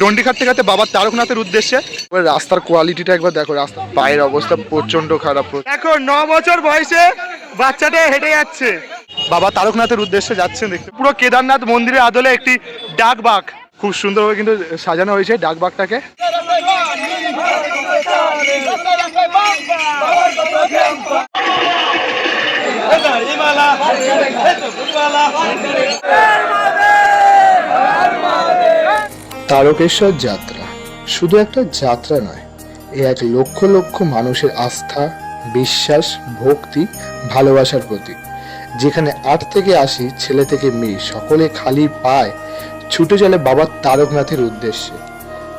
ডন্ডি খাটতে খাটতে বাবার তারকনাথের উদ্দেশ্যে। এবার রাস্তার কোয়ালিটিটা একবার দেখো রাস্তার পায়ের অবস্থা প্রচণ্ড খারাপ। দেখো ন বছর বয়সে বাচ্চাটা হেঁটে যাচ্ছে। বাবা তারকনাথের উদ্দেশ্যে যাচ্ছেন দেখতে। পুরো কেদারনাথ মন্দিরের আদলে একটি ডাক বাঘ। খুব সুন্দরভাবে কিন্তু সাজানো হয়েছে ডাক বাঘটাকে। তারকেশ্বর যাত্রা। শুধু একটা যাত্রা নয় এ এক লক্ষ লক্ষ মানুষের আস্থা বিশ্বাস ভক্তি ভালোবাসার প্রতীক। যেখানে আট থেকে আশি ছেলে থেকে মেয়ে সকলে খালি পায় ছুটে চলে বাবা তারকনাথের উদ্দেশ্যে।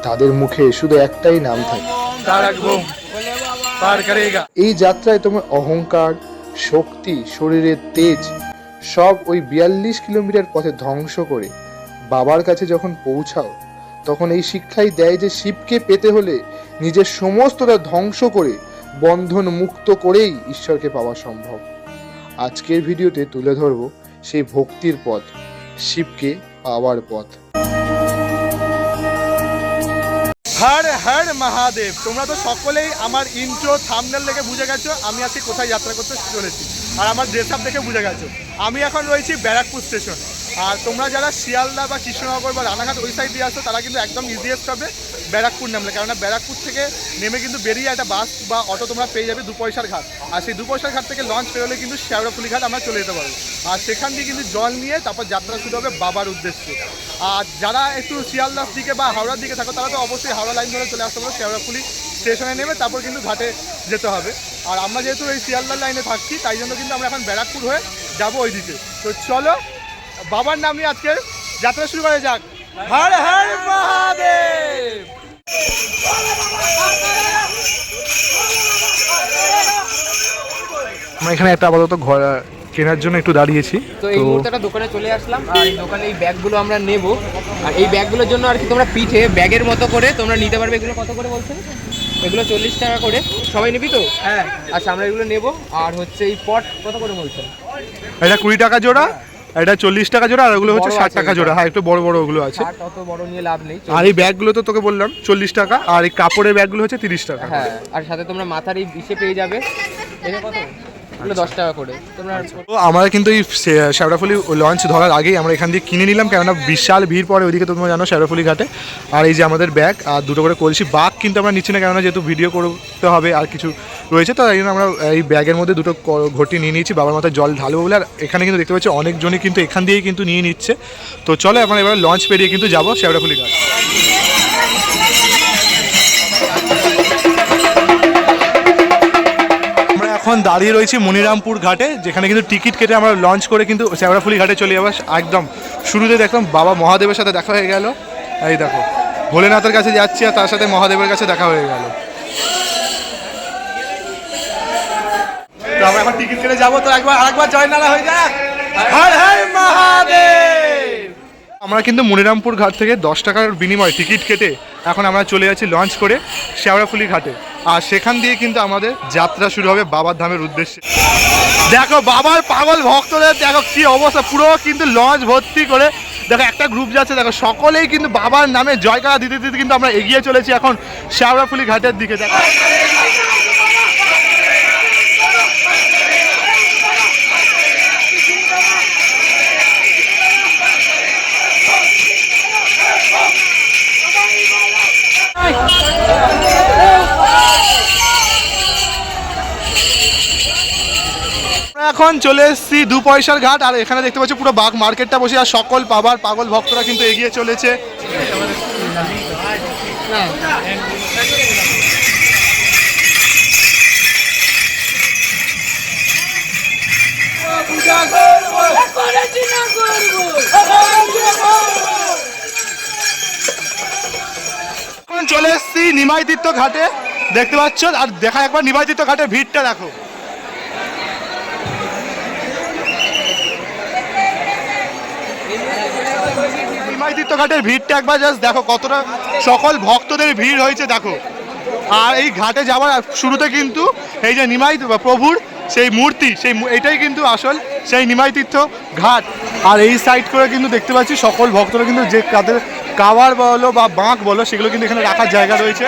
তাদের মুখে শুধু একটাই নাম থাকে। এই যাত্রায় তোমার অহংকার শক্তি শরীরের তেজ সব ওই বিয়াল্লিশ কিলোমিটার পথে ধ্বংস করে বাবার কাছে যখন পৌঁছাও তখন এই শিক্ষাই দেয় যে শিবকে পেতে হলে নিজের সমস্তটা ধ্বংস করে, বন্ধন মুক্ত করেই ঈশ্বরকে পাওয়া সম্ভব। আজকের ভিডিওতে তুলে ধরব সেই ভক্তির পথ, শিবকে পাওয়ার পথ। হর হর মহাদেব, তোমরা তো সকলেই আমার ইন্ট্রো থামনেল দেখে বুঝে গেছো, আমি আজকে কোথায় যাত্রা করতে চলেছি। আর আমার ড্রেস আপ দেখে বুঝে গেছো। আমি এখন রয়েছি ব্যারাকপুর স্টেশন আর তোমরা যারা শিয়ালদা বা কৃষ্ণনগর বা রানাঘাট ওই সাইড দিয়ে আসো, তারা কিন্তু একদম ইজিয়েস্ট হবে ব্যারাকপুর নামলে। কেননা ব্যারাকপুর থেকে নেমে কিন্তু বেরিয়ে একটা বাস বা অটো তোমরা পেয়ে যাবে দু পয়সার ঘাট। আর সেই দু পয়সার ঘাট থেকে লঞ্চ বেরোলে কিন্তু শেওড়াফুলি ঘাট আমরা চলে যেতে পারব। আর সেখান দিয়ে কিন্তু জল নিয়ে তারপর যাত্রা শুরু হবে বাবার উদ্দেশ্যে। আর যারা একটু শিয়ালদার দিকে বা হাওড়ার দিকে থাকো, তারা তো অবশ্যই হাওড়া লাইন ধরে চলে আসতে পারো। শেওড়াফুলি স্টেশনে নেমে তারপর কিন্তু ঘাটে যেতে হবে। আর আমরা যেহেতু এই শিয়ালদার লাইনে থাকছি, তাই জন্য কিন্তু আমরা এখন ব্যারাকপুর হয়ে যাব ওই দিকে তো চলো বাবার নাম নিয়ে আজকে যাত্রা শুরু করা যাক। হর হর মহাদেব। আমরা এখানে একটা আপাতত ঘর কেনার জন্য একটু দাঁড়িয়েছি। তো এই মুহূর্তে একটা দোকানে চলে আসলাম আর এই দোকানে এই ব্যাগগুলো আমরা নেব। আর এই ব্যাগগুলোর জন্য আর কি তোমরা পিঠে ব্যাগের মতো করে তোমরা নিতে পারবে। এগুলো কত করে বলছেন এগুলো চল্লিশ টাকা করে। সবাই নিবি তো? হ্যাঁ। আচ্ছা আমরা এগুলো নেব। আর হচ্ছে এই পট কত করে বলছেন এটা কুড়ি টাকা জোড়া? এটা চল্লিশ টাকা জোড়া আর ওগুলো হচ্ছে ষাট টাকা জোড়া। হ্যাঁ একটু বড় বড় ওগুলো আছে। আর অত বড় নিয়ে লাভ নেই আর এই ব্যাগগুলো তো তোকে বললাম চল্লিশ টাকা আর এই কাপড়ের ব্যাগগুলো হচ্ছে তিরিশ টাকা। হ্যাঁ আর সাথে তোমরা মাথার এই বিষে পেয়ে যাবে। এটা কত? এগুলো দশ টাকা করে। তোমরা তো আমরা কিন্তু এই শে- শেওড়াফুলি লঞ্চ ধরার আগেই আমরা এখান দিয়ে কিনে নিলাম কেননা বিশাল ভিড় পড়ে ওইদিকে তোমরা জানো শেওড়াফুলি ঘাটে। আর এই যে আমাদের ব্যাগ আর দুটো করে কলসি বাঘ কিন্তু আমরা নিচ্ছি না কেননা যেহেতু ভিডিও করতে হবে আর কিছু রয়েছে তো এই জন্য আমরা এই ব্যাগের মধ্যে দুটো ঘটি নিয়ে নিয়েছি বাবার মাথায় জল ঢালবো বলে। আর এখানে কিন্তু দেখতে পাচ্ছি অনেকজনই কিন্তু এখান দিয়েই কিন্তু নিয়ে নিচ্ছে। তো চলো এখন এবার লঞ্চ পেরিয়ে কিন্তু যাব শেওড়াফুলি ঘাট। এখন দাঁড়িয়ে রয়েছি মনিরামপুর ঘাটে, যেখানে কিন্তু টিকিট কেটে আমরা লঞ্চ করে কিন্তু শেওড়াফুলি ঘাটে চলে যাব একদম শুরুতে দেখলাম বাবা মহাদেবের সাথে দেখা হয়ে গেল। এই দেখো, ভোলেনাথের কাছে যাচ্ছি আর তার সাথে মহাদেবের কাছে দেখা হয়ে গেল। আমরা এখন টিকিট কেটে যাব, তো একবার আরেকবার জয় নালা হয়ে যাক। হর হর মহাদেব! আমরা কিন্তু মনিরামপুর ঘাট থেকে দশ টাকার বিনিময়ে টিকিট কেটে এখন আমরা চলে যাচ্ছি লঞ্চ করে শেওড়াফুলি ঘাটে। আর সেখান দিয়ে কিন্তু আমাদের যাত্রা শুরু হবে বাবার ধামের উদ্দেশ্যে। দেখো বাবার পাগল ভক্তদের, দেখো কি অবস্থা, পুরো কিন্তু লঞ্চ ভর্তি করে। দেখো একটা গ্রুপ যাচ্ছে, দেখো সকলেই কিন্তু বাবার নামে জয়কারা দিতে দিতে কিন্তু আমরা এগিয়ে চলেছি এখন শেওড়াফুলি ঘাটের দিকে। দেখো। এখন চলে এসেছি দু পয়সার ঘাট, আর এখানে দেখতে পাচ্ছি পুরো বাঘ মার্কেটটা বসে, আর সকল পাবার পাগল ভক্তরা কিন্তু এগিয়ে চলেছে। চলে এসেছি নিমাই তীর্থ ঘাটে। দেখতে পাচ্ছ, আর দেখা একবার নিমাই তীর্থ ঘাটের ভিড়টা দেখো। নিমাই ঘাটের ভিড়টা একবার জাস্ট দেখো কতটা সকল ভক্তদের ভিড় হয়েছে দেখো। আর এই ঘাটে যাওয়ার শুরুতে কিন্তু এই যে নিমাই প্রভুর সেই মূর্তি সেই এটাই কিন্তু আসল সেই নিমাই তীর্থ ঘাট আর এই সাইড করে কিন্তু দেখতে পাচ্ছি সকল ভক্তরা কিন্তু যে তাদের কাওয়ার বলো বা বাঁক বলো সেগুলো কিন্তু এখানে রাখার জায়গা রয়েছে।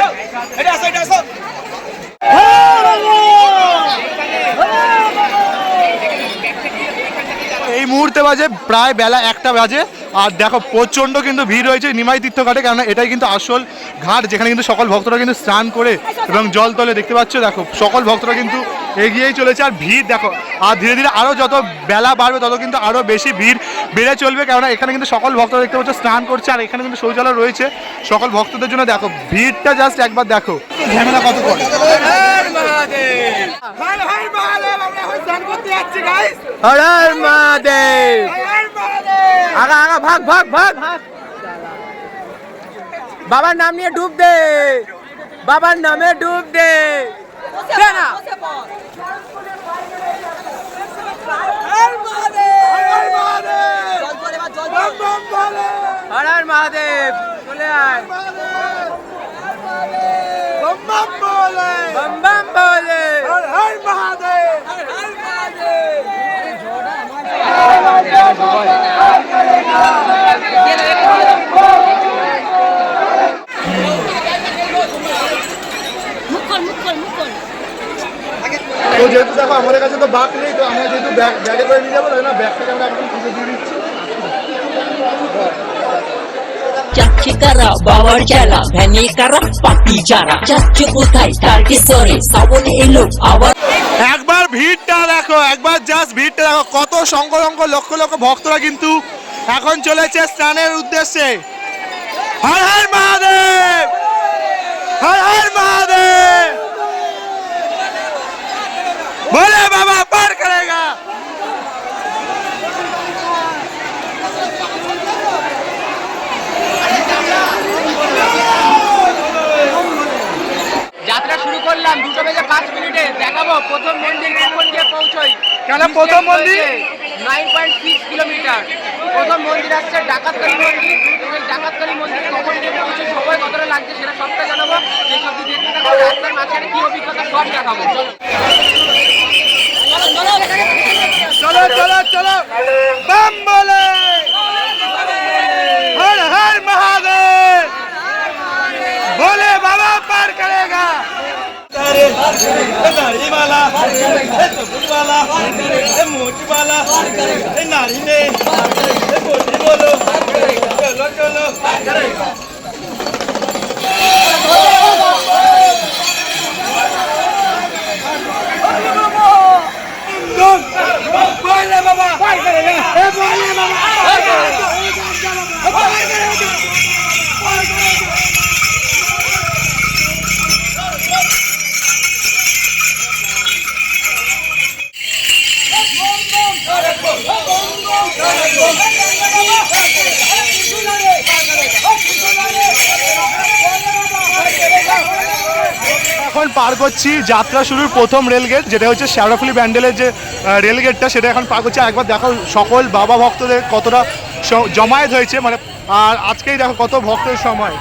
এই মুহূর্তে বাজে প্রায় বেলা একটা বাজে। আর দেখো প্রচণ্ড কিন্তু ভিড় রয়েছে নিমাই তীর্থ ঘাটে কারণ এটাই কিন্তু আসল ঘাট যেখানে কিন্তু সকল ভক্তরা কিন্তু স্নান করে এবং জল তলে দেখতে পাচ্ছ দেখো সকল ভক্তরা কিন্তু এগিয়েই চলেছে। আর ভিড় দেখো আর ধীরে ধীরে আরও যত বেলা বাড়বে তত কিন্তু আরও বেশি ভিড় বেড়ে চলবে কেননা এখানে কিন্তু সকল ভক্তরা দেখতে পাচ্ছ স্নান করছে আর এখানে কিন্তু শৌচালয় রয়েছে সকল ভক্তদের জন্য। দেখো ভিড়টা জাস্ট একবার দেখো। ঝামেলা কত করে? হর হর মহাদেব। আগা আগা ভাগ ভাগ ভাগ। বাবার নাম নিয়ে ডুব দে। বাবার নামে ডুব দে। না। হর হর মহাদেব চলে আয়। বম বম বলে। মুখল মুখল মুখল তো যেহেতু দেখো আমাদের কাছে তো বাক নেই তো আমরা যেহেতু ব্যাগ ব্যাগে করে নিয়ে যাব তাই না ব্যাগটাকে আমরা একদম খুঁজে দিয়ে দিচ্ছি। চাচ্ছি কারা বাবার জ্বালা ভ্যানে কারা পাপি যারা। যাচ্ছে কোথায় তারকে সরে শ্রাবণ এলো আবার একবার ভিড়টা দেখো, একবার জাস্ট ভিড়টা দেখো, কত সংখ্য সংখ্য লক্ষ লক্ষ ভক্তরা কিন্তু এখন চলেছে স্নানের উদ্দেশ্যে। হর হর মহাদেব! হর হর মহাদেব! বলে বাবা পার করেগা যাত্রা শুরু করলাম। দুটো বেজে পাঁচ মিনিটে দেখাবো। প্রথম মন্দির কখন গিয়ে পৌঁছই? কেন প্রথম মন্দির? নাইন পয়েন্ট সিক্স কিলোমিটার প্রথম মন্দির আসছে ডাকাতকালী মন্দির। এবং ডাকাতকালী মন্দির কখন গিয়ে পৌঁছে সময় কতটা লাগছে সেটা সবটা জানাব। যে সব দেখতে থাকব রাস্তার মাঝখানে কি অভিজ্ঞতা সব দেখাবো চলো। চলো চলো বম বলে। करे नारी वाला दुबुल वाला मोटी वाला नारी ने मोटी बोलो चलो चलो Boile baba! Boile baba! Boile baba! Boile baba! পার করছি, যাত্রা শুরুর প্রথম রেলগেট যেটা হচ্ছে শ্যাওড়াফুলি ব্যান্ডেলের যে রেলগেটটা সেটা এখন পার করছি। একবার দেখো সকল বাবা ভক্তদের কতটা জমায়েত হয়েছে মানে আর আজকেই দেখো কত ভক্তের সময়।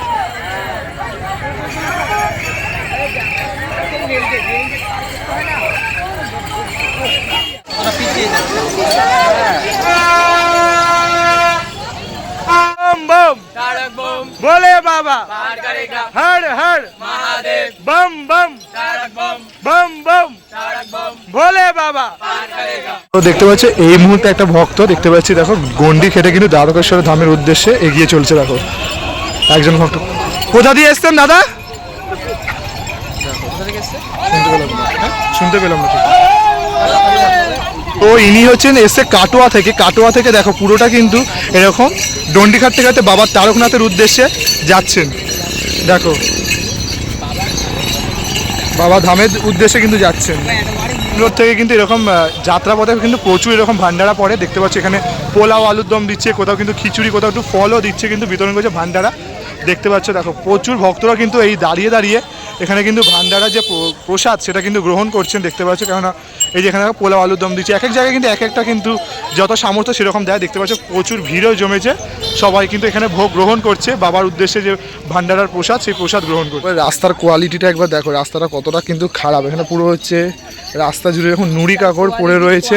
बम बम তারক বোম बोले बाबा পার করেগা हर हर মহাদেব बम बम তারক বোম बम बम তারক বোম ভোলে বাবা পার করেগা তো দেখতে পাচ্ছি এই মুহূর্তে একটা ভক্ত দেখতে পাচ্ছি দেখো গন্ডি খেটে কিন্তু দ্বারকেশ্বর ধামের উদ্দেশ্যে এগিয়ে চলছে দেখো একজন ভক্ত কোথা দিয়ে এসছেন দাদা শুনতে পেলাম না হ্যাঁ? শুনতে পেলাম না ঠিক তো ইনি হচ্ছেন এসে কাটোয়া থেকে কাটোয়া থেকে দেখো পুরোটা কিন্তু এরকম ডন্ডি খাটতে খাটতে বাবার তারকনাথের উদ্দেশ্যে যাচ্ছেন। দেখো। বাবা ধামের উদ্দেশ্যে কিন্তু যাচ্ছেন। বেঙ্গালোর থেকে কিন্তু এরকম আহ, যাত্রাপথে কিন্তু প্রচুর এরকম ভান্ডারা পড়ে দেখতে পাচ্ছি এখানে পোলাও আলুর দম দিচ্ছে কোথাও কিন্তু খিচুড়ি কোথাও একটু ফলও দিচ্ছে কিন্তু বিতরণ করছে ভান্ডারা। দেখতে পাচ্ছ দেখো প্রচুর ভক্তরা কিন্তু এই দাঁড়িয়ে দাঁড়িয়ে এখানে কিন্তু ভান্ডারা যে প্র- প্রসাদ সেটা কিন্তু গ্রহণ করছেন দেখতে পাচ্ছ কেননা এই যে এখানে পোলাও আলুর দম দিচ্ছে। এক এক জায়গায় কিন্তু এক একটা কিন্তু যত সামর্থ্য সেরকম দেয় দেখতে পাচ্ছ প্রচুর ভিড়ও জমেছে। সবাই কিন্তু এখানে ভোগ গ্রহণ করছে। বাবার উদ্দেশ্যে যে ভান্ডারার প্রসাদ সেই প্রসাদ গ্রহণ করছে। রাস্তার কোয়ালিটিটা একবার দেখো রাস্তাটা কতটা কিন্তু খারাপ। এখানে পুরো হচ্ছে রাস্তা জুড়ে এখন নুড়ি কাকড় পড়ে রয়েছে।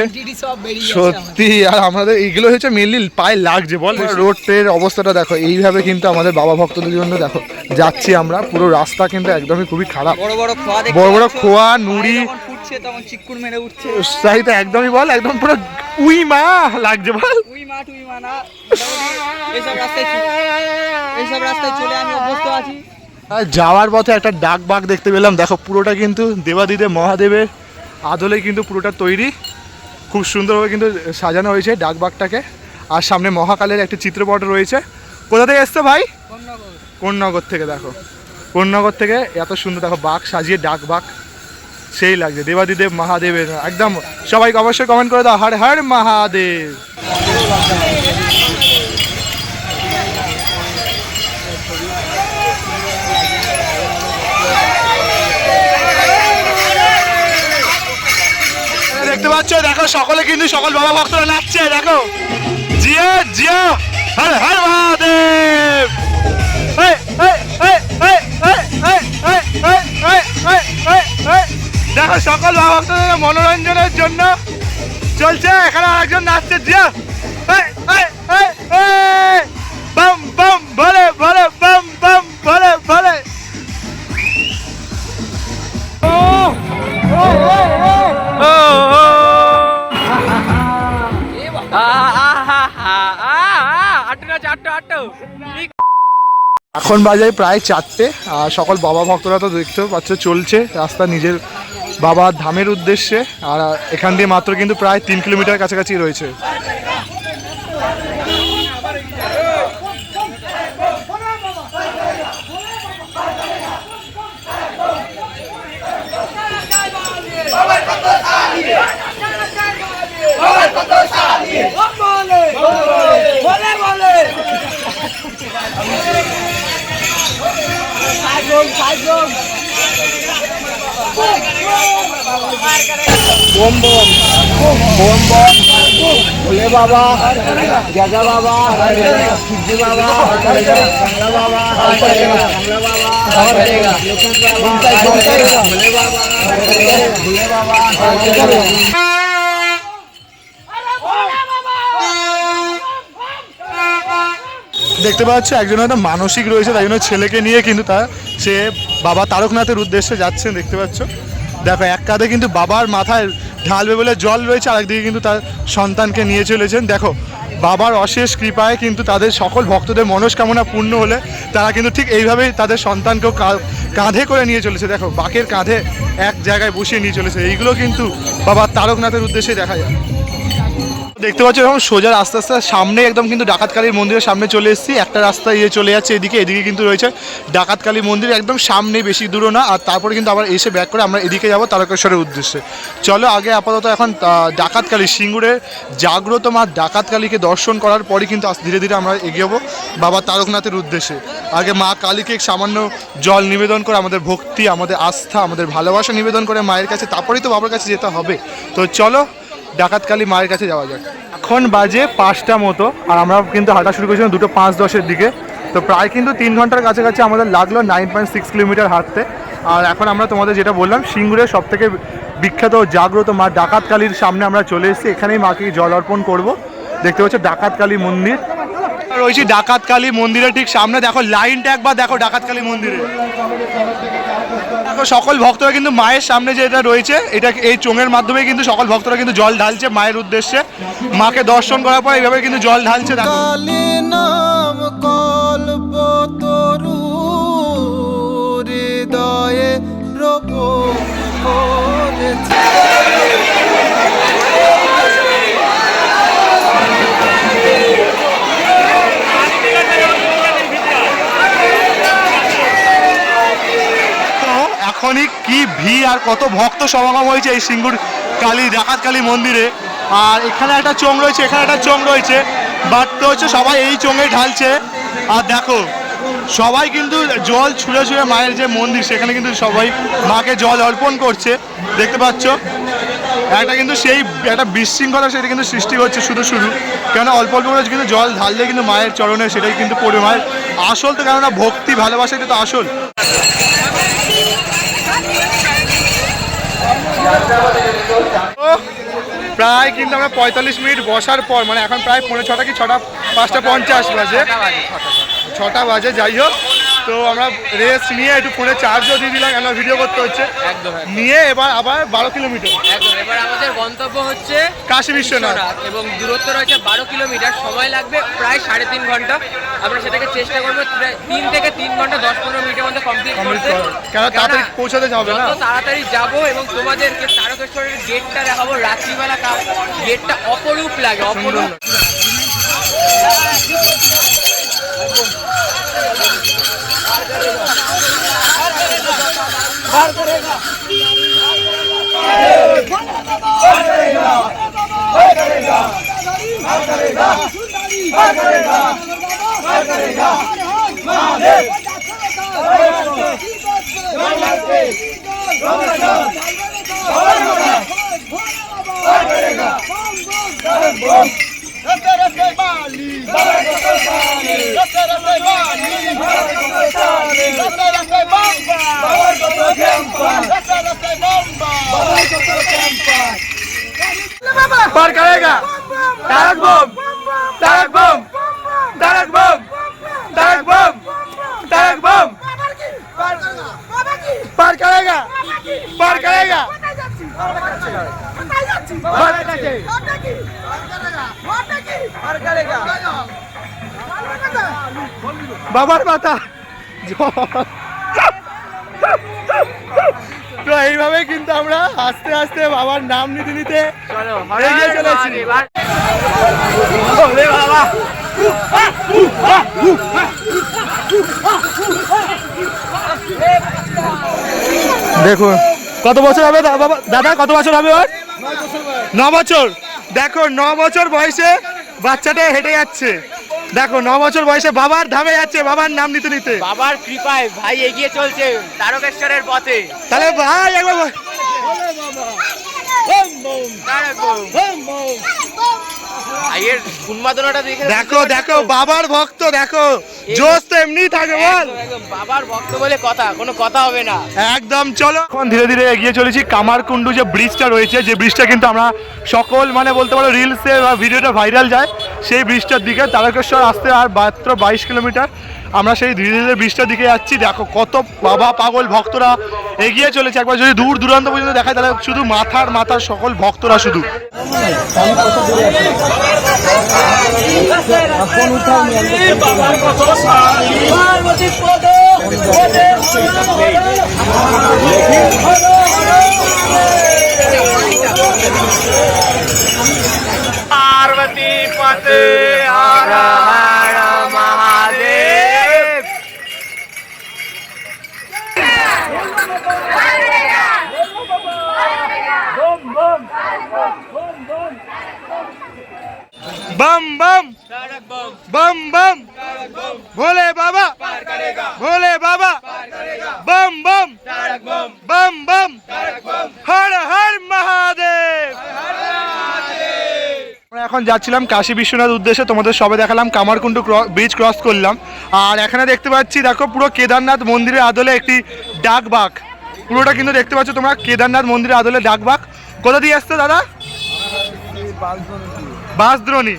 সত্যি আর আমাদের এইগুলো হচ্ছে মেনলি পায়ে লাগছে বল? রোড রোডের অবস্থাটা দেখো এইভাবে কিন্তু আমাদের বাবা ভক্তদের জন্য দেখো যাচ্ছি আমরা। পুরো রাস্তা কিন্তু একদমই খুবই খারাপ। বড় বড় খোয়া বড় বড় খোয়া নুড়ি। যখন তখন চিকুন মেরে উঠছে। তাই তো একদমই বল একদম পুরো উই মা লাগছে বল। উই মা টুই মা না। এইসব রাস্তায় এইসব রাস্তায় চলে আমি অভ্যস্ত আছি। আর যাওয়ার পথে একটা ডাক বাগ দেখতে পেলাম। দেখো পুরোটা কিন্তু দেবাদিদেব মহাদেবের আদলে কিন্তু পুরোটা তৈরি। খুব সুন্দরভাবে কিন্তু সাজানো হয়েছে ডাকবাগটাকে আর সামনে মহাকালের একটা চিত্রপট রয়েছে। কোথা থেকে এসছো ভাই? কোন নগর থেকে, দেখো। কোন নগর থেকে এত সুন্দর, দেখো, বাঘ সাজিয়ে, ডাক বাঘ, সেই লাগছে। দেবাদিদেব মহাদেবের একদম সবাইকে অবশ্যই কমেন্ট করে দাও। হর হর মহাদেব। দেখতে পাচ্ছ, দেখো, সকলে কিন্তু সকল বাবা ভক্তরা নাচছে, দেখো। জিয়া জিয়া হর হর মহাদেব। দেখো, সকল ভক্তদের মনোরঞ্জনের জন্য চলছে, এখানে আরেকজন নাচছে, জিয়া। বাম বাম ভরে ভরে বাম এখন বাজে প্রায় চারটে, আর সকল বাবা ভক্তরা তো দেখতে পাচ্ছ চলছে, রাস্তা নিজের বাবা ধামের উদ্দেশ্যে, আর এখান দিয়ে মাত্র কিন্তু প্রায় তিন কিলোমিটার কাছাকাছি রয়েছে। বোম বোম। বোম বোম। ভোলে বাবা, জাজা বাবা সূর্য বাবা, বাংলা বাবা বাংলা বাবা ভোলে বাবা ভোলে বাবা। দেখতে পাচ্ছ, একজন হয়তো মানসিক রয়েছে, তাই জন্য ছেলেকে নিয়ে কিন্তু তার, সে বাবা তারকনাথের উদ্দেশ্যে যাচ্ছেন, দেখতে পাচ্ছ। দেখো, এক কাঁধে কিন্তু বাবার মাথায় ঢালবে বলে জল রয়েছে আরেকদিকে কিন্তু তার সন্তানকে নিয়ে চলেছেন। দেখো, বাবার অশেষ কৃপায় কিন্তু তাদের সকল ভক্তদের মনস্কামনা পূর্ণ হলে তারা কিন্তু ঠিক এইভাবেই তাদের সন্তানকেও কাঁধে করে নিয়ে চলেছে। দেখো, বাকের কাঁধে এক জায়গায় বসিয়ে নিয়ে চলেছে। এইগুলো কিন্তু বাবা তারকনাথের উদ্দেশ্যে দেখা যায়। দেখতে পাচ্ছ এরকম সোজা আস্তে আস্তে সামনে একদম কিন্তু ডাকাতকালীর মন্দিরের সামনে চলে এসেছি। একটা রাস্তা ইয়ে চলে যাচ্ছে এদিকে এদিকে কিন্তু রয়েছে ডাকাতকালী মন্দির, একদম সামনে বেশি দূরও না। আর তারপরে কিন্তু আবার এসে ব্যাক করে আমরা এদিকে যাব তারকেশ্বরের উদ্দেশ্যে। চলো আগে আপাতত এখন ডাকাতকালী সিঙ্গুরের জাগ্রত মা ডাকাতকালীকে দর্শন করার পরই কিন্তু ধীরে ধীরে আমরা এগিয়ে যাব বাবা তারকনাথের উদ্দেশ্যে। আগে মা কালীকে সামান্য জল নিবেদন করে আমাদের ভক্তি, আমাদের আস্থা, আমাদের ভালোবাসা নিবেদন করে মায়ের কাছে, তারপরেই তো বাবার কাছে যেতে হবে। তো চলো ডাকাতকালী মায়ের কাছে যাওয়া যাক। এখন বাজে পাঁচটা মতো, আর আমরা কিন্তু হাঁটা শুরু করেছিলাম দুটো পাঁচ দশের দিকে। তো প্রায় কিন্তু তিন ঘণ্টার কাছাকাছি আমাদের লাগল নাইন পয়েন্ট সিক্স কিলোমিটার হাঁটতে। আর এখন আমরা তোমাদের যেটা বললাম, সিঙ্গুরের সব থেকে বিখ্যাত জাগ্রত মা ডাকাতকালীর সামনে আমরা চলে এসেছি। এখানেই মাকে জল অর্পণ করব। দেখতে পাচ্ছ ডাকাতকালী মন্দির। রয়েছি ডাকাতকালী মন্দিরের ঠিক সামনে। দেখো লাইনটা একবার দেখো ডাকাতকালী মন্দিরে। দেখো, সকল ভক্তরা কিন্তু মায়ের সামনে যে এটা রয়েছে, এটা এই চোঙের মাধ্যমে কিন্তু সকল ভক্তরা কিন্তু জল ঢালছে মায়ের উদ্দেশ্যে। মাকে দর্শন করার পর এইভাবে কিন্তু জল ঢালছে হৃদয়ে তো এখনই কি ভিড় আর কত ভক্ত সমাগম হয়েছে এই সিঙ্গুর কালী ডাকাত কালী মন্দিরে। আর এখানে একটা চোং রয়েছে, এখানে একটা চোং রয়েছে, বাট তো হচ্ছে সবাই এই চোঙে ঢালছে। আর দেখো, সবাই কিন্তু জল ছুঁড়ে ছুঁড়ে মায়ের যে মন্দির, সেখানে কিন্তু সবাই মাকে জল অর্পণ করছে। দেখতে পাচ্ছ? একটা কিন্তু সেই একটা বিশৃঙ্খলা সেটা কিন্তু সৃষ্টি হচ্ছে শুধু শুধু। কেননা অল্প অল্প করে কিন্তু জল ঢাললে কিন্তু মায়ের চরণে সেটাই কিন্তু পড়বে। মায়ের আসল তো কেননা ভক্তি ভালোবাসা এটা তো আসল। প্রায় কিন্তু আমরা পঁয়তাল্লিশ মিনিট বসার পর মানে এখন প্রায় পনেরো ছটা কি ছটা, পাঁচটা পঞ্চাশ বাজে ছটা বাজে যাই হোক। তো আমরা রেস্ট নিয়ে একটু ফোনে চার্জও দিয়ে দিলাম কেন ভিডিও করতে হচ্ছে। একদম। নিয়ে এবার আবার বারো কিলোমিটার একদম এবার আমাদের গন্তব্য হচ্ছে কাশী বিশ্বনাথ। এবং দূরত্ব রয়েছে বারো কিলোমিটার সময় লাগবে প্রায় সাড়ে তিন ঘণ্টা। আমরা সেটাকে চেষ্টা করব তিন থেকে তিন ঘণ্টা দশ পনেরো মিনিটের মধ্যে কমপ্লিট করতে। করো। কেন তাড়াতাড়ি পৌঁছাতে হবে না? তাড়াতাড়ি যাব এবং তোমাদেরকে তারকেশ্বরের গেটটা দেখাবো রাত্রিবেলা গেটটা অপরূপ লাগে অপরূপ Bom, bom, bom. পার করেগা। তারক বম তারক বম তারক বম তারক বম তারক বম পার করেগা পার করেগা বাবার মাথা। তো এইভাবে কিন্তু আমরা আস্তে আস্তে বাবার নাম নিতে নিতে এগিয়ে চলেছি। বাবা। দেখুন কত বছর হবে দাদা কত বছর হবে ওর? ন বছর। দেখো ন বছর বয়সে বাচ্চাটা হেঁটে যাচ্ছে। দেখো ন বছর বয়সে বাবার ধামে যাচ্ছে বাবার নাম নিতে নিতে। বাবার কৃপায় ভাই এগিয়ে চলছে তারকেশ্বরের পথে। তাহলে ভাই একবার। ভাইয়ের উন্মাদনাটা দেখে দেখো দেখো বাবার ভক্ত দেখো। জোশ তো এমনি থাকে বল। বাবার ভক্ত বলে কথা কোনো কথা হবে না। একদম চলো। এখন ধীরে ধীরে এগিয়ে চলেছি কামারকুণ্ডু যে ব্রিজটা রয়েছে যে ব্রিজটা কিন্তু আমরা সকল মানে বলতে পারো রিলসে বা ভিডিওটা ভাইরাল যায় সেই ব্রিজটার দিকে তারকেশ্বর আসতে আর মাত্র বাইশ কিলোমিটার। আমরা সেই ধীরে ধীরে ব্রিজটার দিকে যাচ্ছি। দেখো কত বাবা পাগল ভক্তরা এগিয়ে চলেছে। একবার যদি দূর দূরান্ত পর্যন্ত দেখায়, তাহলে শুধু মাথার মাথার সকল ভক্তরা শুধু। পার্বতী পতে হর হর মহাদেব बम बम बम बम भोले बाबा भोले बाबा बम बम बम बम हर हर महादेव আমরা এখন যাচ্ছিলাম কাশী বিশ্বনাথ উদ্দেশ্যে তোমাদের সবে দেখালাম কামারকুণ্ডু ব্রিজ ক্রস করলাম আর এখানে দেখতে পাচ্ছি দেখো পুরো কেদারনাথ মন্দিরের আদলে একটি ডাকবাগ পুরোটা কিন্তু দেখতে পাচ্ছ তোমরা কেদারনাথ মন্দিরের আদলে ডাকবাগ কোথা দিয়ে আসছে দাদা? বাঁশদ্রোণী।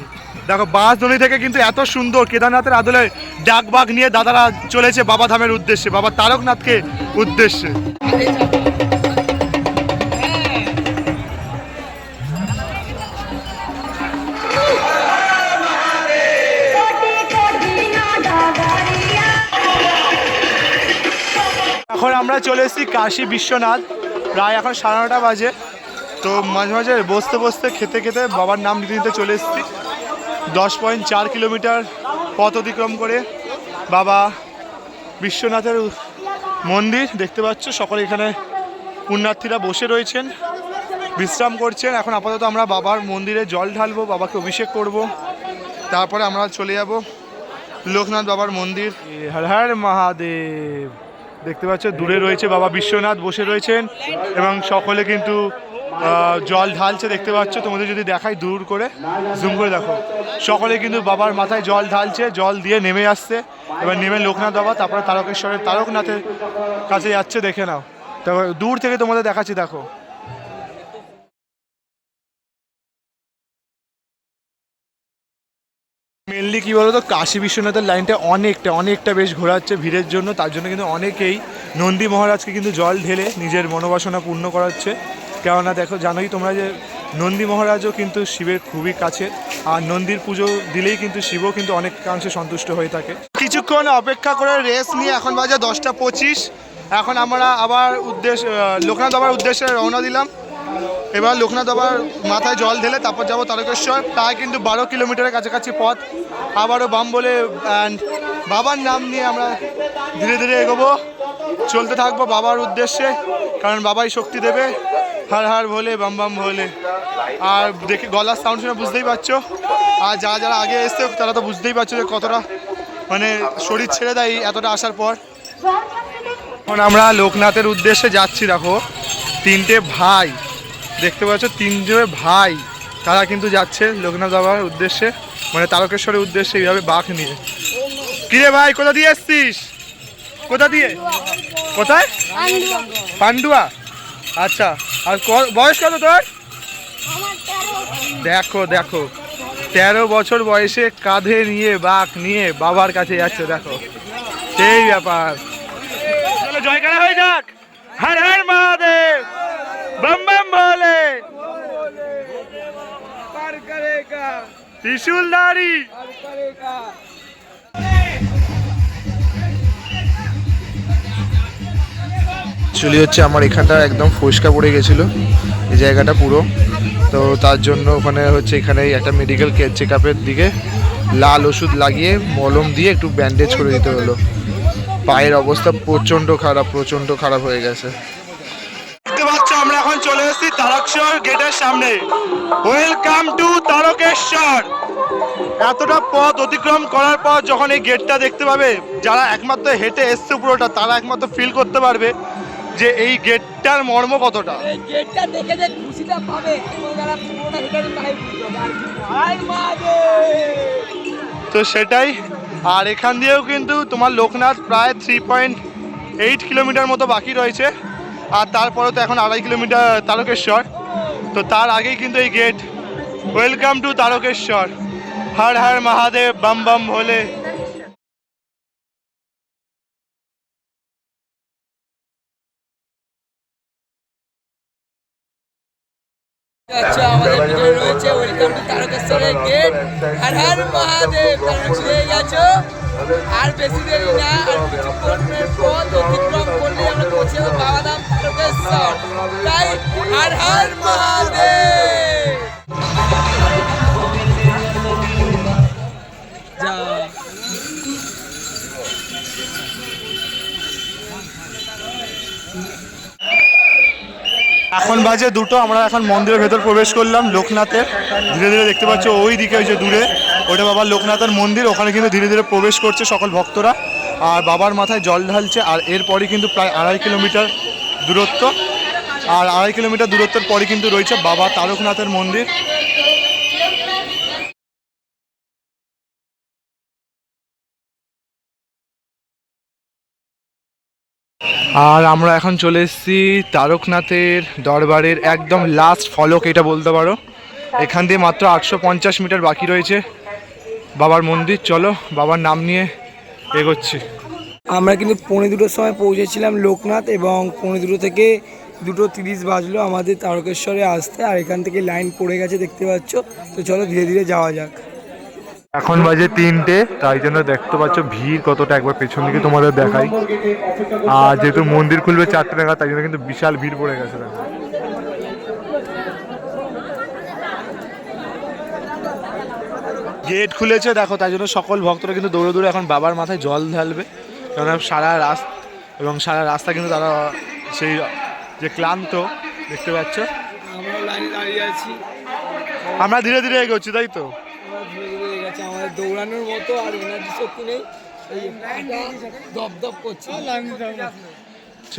দেখো, বাঁশদ্রোণী থেকে কিন্তু এত সুন্দর কেদারনাথের আদলে ডাকবাগ নিয়ে দাদারা চলেছে বাবা ধামের উদ্দেশ্যে, বাবা তারকনাথকে উদ্দেশ্যে। এখন আমরা চলে এসেছি কাশী বিশ্বনাথ, প্রায় এখন সাড়ে নটা বাজে। তো মাঝে মাঝে বসতে বসতে খেতে খেতে বাবার নাম নিতে নিতে চলে এসেছি। দশ পয়েন্ট চার কিলোমিটার পথ অতিক্রম করে বাবা বিশ্বনাথের মন্দির দেখতে পাচ্ছ। সকলে এখানে পুণ্যার্থীরা বসে রয়েছেন, বিশ্রাম করছেন। এখন আপাতত আমরা বাবার মন্দিরে জল ঢালবো, বাবাকে অভিষেক করব। তারপরে আমরা চলে যাব লোকনাথ বাবার মন্দির। হর হর মহাদেব। দেখতে পাচ্ছ, দূরে রয়েছে বাবা বিশ্বনাথ, বসে রয়েছেন এবং সকলে কিন্তু জল ঢালছে, দেখতে পাচ্ছ? তোমাদের যদি দেখাই দূর করে জুম করে দেখো। সকলে কিন্তু বাবার মাথায় জল ঢালছে, জল দিয়ে নেমে আসছে। এবার নেমে লোকনাথ বাবা, তারপরে তারকেশ্বরের তারকনাথের কাছে যাচ্ছে, দেখে নাও। তারপর দূর থেকে তোমাদের দেখাচ্ছি, দেখো। মেনলি কি বলতো, কাশী বিশ্বনাথের লাইনটা অনেকটা অনেকটা বেশ ঘোরাচ্ছে ভিড়ের জন্য। তার জন্য কিন্তু অনেকেই নন্দী মহারাজকে কিন্তু জল ঢেলে নিজের মনোবাসনা পূর্ণ করাচ্ছে। কেননা দেখো, জানোই তোমরা যে নন্দী মহারাজও কিন্তু শিবের খুবই কাছে, আর নন্দীর পুজো দিলেই কিন্তু শিবও কিন্তু অনেকাংশে সন্তুষ্ট হয়ে থাকে। কিছুক্ষণ অপেক্ষা করে রেস্ট নিয়ে এখন বাজে দশটা পঁচিশ। এখন আমরা আবার উদ্দেশ্য লোকনাথ আবার উদ্দেশ্যে রওনা দিলাম। এবার লোকনাথ বাবার মাথায় জল ঢেলে তারপর যাব তারকেশ্বর। প্রায় কিন্তু বারো কিলোমিটারের কাছাকাছি পথ। আবারও বাম বলে অ্যান্ড বাবার নাম নিয়ে আমরা ধীরে ধীরে এগোবো। চলতে থাকব বাবার উদ্দেশ্যে, কারণ বাবাই শক্তি দেবে। হার হার ভোলে বাম বাম ভোলে আর দেখে, গলার সাউন্ড শুনে বুঝতেই পারছ। আর যারা যারা আগে এসছে, তারা তো বুঝতেই পারছ যে কতটা মানে শরীর ছেড়ে দেয় এতটা আসার পর। এখন আমরা লোকনাথের উদ্দেশ্যে যাচ্ছি, দেখো। তিনটে ভাই। দেখতে পাচ্ছ তিনজনের ভাই। তারা কিন্তু যাচ্ছে লোকনাথ বাবার উদ্দেশ্যে মানে তারকেশ্বরের উদ্দেশ্যে এইভাবে বাঘ নিয়ে। কিরে ভাই, কোথা দিয়ে এসছিস? কোথা দিয়ে? কোথায়? পান্ডুয়া। আচ্ছা আর বয়স কত তোর? দেখো দেখো। তেরো বছর বয়সে কাঁধে নিয়ে বাঘ নিয়ে বাবার কাছে যাচ্ছে, দেখো। সেই ব্যাপার। জয়কারা হয়ে যাক। হর হর মহাদেব। बम बम भोले त्रिशूलधारी চুলি হচ্ছে আমার এখানটা একদম ফসকা পড়ে গেছিল এই জায়গাটা পুরো তো তার জন্য ওখানে হচ্ছে এখানে একটা মেডিকেল চেক আপের দিকে লাল ওষুধ লাগিয়ে মলম দিয়ে একটু ব্যান্ডেজ করে দিতে হলো পায়ের অবস্থা প্রচণ্ড খারাপ প্রচণ্ড খারাপ হয়ে গেছে দেখতে পাচ্ছ আমরা এখন চলে এসেছি তারকেশ্বর গেটের সামনে। Welcome to Tarakeswar. এতটা পথ অতিক্রম করার পর যখন এই গেটটা দেখতে পাবে যারা একমাত্র হেঁটে এসছে পুরোটা তারা একমাত্র ফিল করতে পারবে যে এই গেটটার মর্ম কতটা। গেটটা দেখে যে খুশিটা পাবে তো সেটাই। আর এখান দিয়েও কিন্তু তোমার লোকনাথ প্রায় থ্রি পয়েন্ট এইট কিলোমিটার মতো বাকি রয়েছে। আর তারপরে তো এখন আড়াই কিলোমিটার তারকেশ্বর। তো তার আগেই কিন্তু এই gate welcome to Tarakeswar. Har Har Mahadev, বাম বাম ভোলে আচ্ছা আমাদের ভিডিও রয়েছে ওয়েলকাম টু তারকেশ্বরের গেট হর হর মহাদেব তারকেশ্বরে গেছো আর বেশি দেরি না আর কিছুক্ষণের পথ অতিক্রম করলে আমরা পৌঁছে যাব বাবাধাম তারকেশ্বর তাই হর হর মহাদেব এখন বাজে দুটো, আমরা এখন মন্দিরের ভেতর প্রবেশ করলাম লোকনাথের। ধীরে ধীরে দেখতে পাচ্ছ ওই দিকে ওই যে দূরে, ওটা বাবা লোকনাথের মন্দির, ওখানে কিন্তু ধীরে ধীরে প্রবেশ করছে সকল ভক্তরা। আর বাবার মাথায় জল ঢালছে, আর এরপরই কিন্তু প্রায় আড়াই কিলোমিটার দূরত্ব। আর আড়াই কিলোমিটার দূরত্বের পরই কিন্তু রয়েছে বাবা তারকনাথের মন্দির। আর আমরা এখন চলে এসেছি তারকনাথের দরবারের একদম লাস্ট ফলক, এটা বলতে পারো। এখান দিয়ে মাত্র আটশো পঞ্চাশ মিটার বাকি রয়েছে বাবার মন্দির। চলো, বাবার নাম নিয়ে এগোচ্ছি। আমরা কিন্তু পৌনে দুটোর সময় পৌঁছেছিলাম লোকনাথ এবং পৌনে দুটো থেকে দুটো তিরিশ বাজলো আমাদের তারকেশ্বরে আসতে। আর এখান থেকে লাইন পড়ে গেছে, দেখতে পাচ্ছ। তো চলো ধীরে ধীরে যাওয়া যাক। এখন বাজে তিনটে তাই জন্য দেখতে পাচ্ছ ভিড় কতটা একবার পেছন দিকে তোমাদের দেখাই। আর যেহেতু মন্দির খুলবে চারটে নাগাদ তাই জন্য কিন্তু বিশাল ভিড় পড়ে গেছে দেখো। গেট খুলেছে দেখো তাই জন্য সকল ভক্তরা কিন্তু দৌড়ে দৌড়ে এখন বাবার মাথায় জল ঢালবে। কেননা সারা রাস্তা এবং সারা রাস্তা কিন্তু তারা সেই যে ক্লান্ত দেখতে পাচ্ছ। দাঁড়িয়ে আছি। আমরা ধীরে ধীরে এগোচ্ছি তাই তো আমরা ধীরে ধীরে এগোচ্ছি আমাদের দৌড়ানোর মতো আর এনার্জি শক্তি নেই। এই দপ দপ করছে। চ।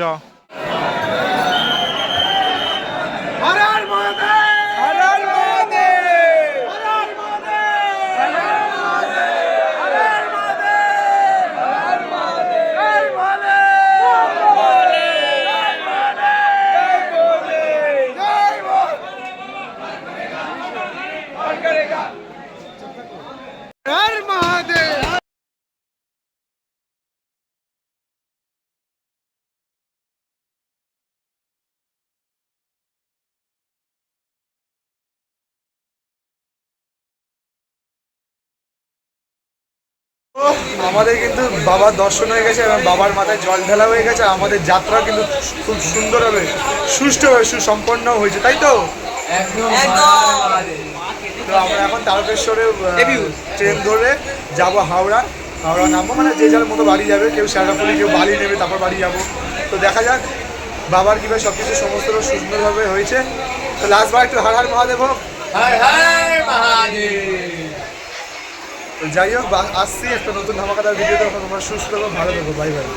আমাদের কিন্তু বাবার দর্শন হয়ে গেছে এবং বাবার মাথায় জল ঢালা হয়ে গেছে আমাদের যাত্রা কিন্তু খুব সুন্দরভাবে সুষ্ঠুভাবে সুসম্পন্ন হয়েছে তাই তো? তো আমরা এখন তারকেশ্বরে ট্রেন ধরে যাব হাওড়া। হাওড়া নামবো মানে যে যার মতো বাড়ি যাবে কেউ শ্যালাপুরি কেউ বালি নেবে তারপর বাড়ি যাব। তো দেখা যাক বাবার কীভাবে সব কিছু সমস্ত সুন্দরভাবে হয়েছে। তো লাস্টবার একটু হার হার মহাদেব হর হর মহাদেব। যাই হোক আসছি একটা নতুন ধামাকাদার ভিডিও তখন তোমরা সুস্থ থাকো, ভালো থাকো বাই বাই